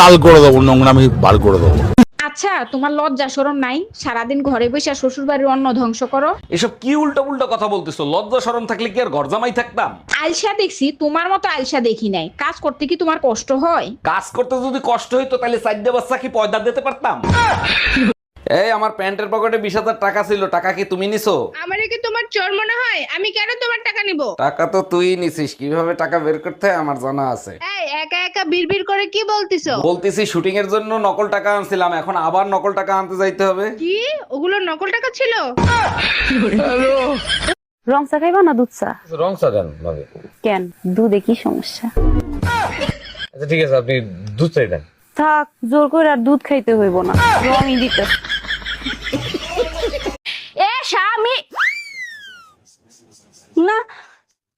লাল করে দেবো নোংরামি বার করে দেবো। আচ্ছা তোমার লজ্জা শরম নাই? সারাদিন ঘরে বসে শ্বশুর বাড়ির অন্ন ধ্বংস করো। এসব কি উল্টো উল্টো কথা বলতেছো? লজ্জা শরম থাকলে কি আর ঘর জামাই থাকতাম? আলসা দেখছি তোমার মতো আলসা দেখি নাই। কাজ করতে কি তোমার কষ্ট হয়? কাজ করতে যদি কষ্ট হইতো তাহলে চারটে বাচ্চা কি পয়দা দিতে পারতাম? এই আমার প্যান্টের পকেটে বিশ হাজার টাকা ছিল টাকা কি তুমি নিছো? আমারে কি তোমার চোর মনে হয়? আমি কেন তোমার টাকা নিব? টাকা তো তুই নিছিস কীভাবে টাকা বের করতে হয় আমার জানা আছে। একা বিড়বিড় করে কি বলতিছো? বলতেছি শুটিং এর জন্য নকল টাকা আনছিলাম এখন আবার নকল টাকা আনতে যাইতে হবে। কি? ওগুলো নকল টাকা ছিল? রং চা খাইবা না দুধ চা? রং চা দেন ভাবে। কেন? দুধে কি সমস্যা? আচ্ছা ঠিক আছে আপনি দুধ চাই দেন। থাক জোর করে আর দুধ খাইতে হইব না। রঙই দিতে। এ স্বামী! না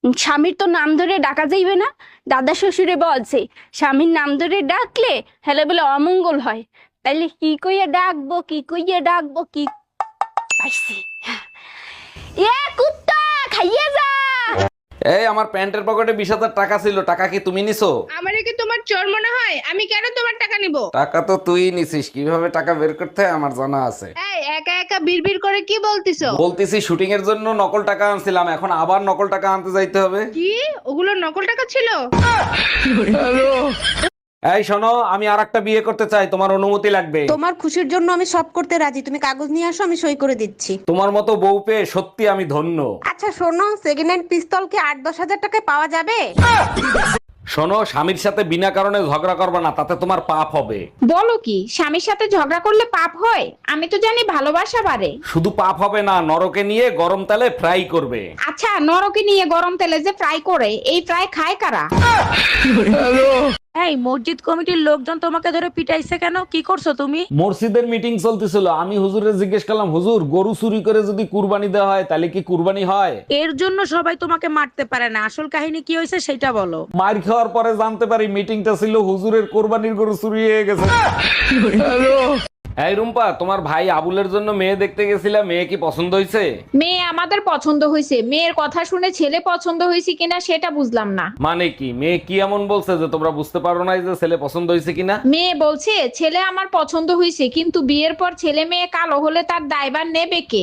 স্বামীর তো নাম ধরে ডাকা যাইবে না। দাদা শ্বশুরে বলছে স্বামীর নাম ধরে ডাকলে হেলে বলে অমঙ্গল হয়। তাইলে কি কইয়া ডাকবো কি কইয়া ডাকবো কি পাইছি? এ কুত্তা খাইয়ে যা! এই আমার প্যান্টের পকেটে বিশ হাজার টাকা ছিল টাকা কি তুমি নিছো? আমারে কি তোমার চোর মনে হয়? আমি কেন তোমার টাকা নিব? টাকা তো তুই নিছিস কীভাবে টাকা বের করতে হয় আমার জানা আছে। এই একা একা বিড়বিড় করে কি বলতিছো? বলতেছি শুটিং এর জন্য নকল টাকা আনছিলাম এখন আবার নকল টাকা আনতে যাইতে হবে। কি? ওগুলো নকল টাকা ছিল? এই শোনো আমি আর একটা বিয়ে করতে চাই তোমার অনুমতি লাগবে। তোমার খুশির জন্য আমি সব করতে রাজি। তুমি কাগজ নিয়ে আসো আমি সই করে দিচ্ছি। তোমার মতো বউ পেয়ে সত্যি আমি ধন্য। আচ্ছা শোনো সেকেন্ড হ্যান্ড পিস্তল কি আট দশ হাজার টাকায় পাওয়া যাবে? শোনো স্বামীর সাথে বিনা কারণে ঝগড়া করবে না তাতে তোমার পাপ হবে। বলো কি স্বামীর সাথে ঝগড়া করলে পাপ হয়? আমি তো জানি ভালোবাসা বাড়ে। শুধু পাপ হবে না নরকে নিয়ে গরম তেলে ফ্রাই করবে। আচ্ছা নরকে নিয়ে গরম তেলে যে ফ্রাই করে এই ফ্রাই খায় কারা? এই মসজিদ কমিটির লোকজন তোমাকে ধরে পিটাইছে কেন? কি করছ তুমি? মসজিদের মিটিং চলতেছিল। আমি হুজুরে জিজ্ঞেস করলাম হুজুর গরু চুরি করে যদি কুরবানি দেওয়া হয় তাহলে কি কুরবানি হয়? এর জন্য সবাই তোমাকে মারতে পারে না। আসল কাহিনী কি হয়েছে সেটা বলো। মার খাওয়ার পরে জানতে পারি মিটিংটা ছিল হুজুরের কোরবানির গরু চুরি হয়ে গেছে। এই রুম্পা তোমার ভাই আবুলের জন্য মেয়ে দেখতে গেছিলাম মেয়ে কি পছন্দ হয়েছে মেয়ে আমাদের পছন্দ হয়েছে মেয়ের কথা শুনে ছেলে পছন্দ হয়েছে কিনা সেটা বুঝলাম না। মানে কি? মেয়ে কি এমন বলছে যে তোমরা বুঝতে পারো না যে ছেলে পছন্দ হয়েছে কিনা? মেয়ে বলছে ছেলে আমার পছন্দ হয়েছে কিন্তু বিয়ের পর ছেলে মেয়ে কালো হলে তার দায়ভার নেবে কে?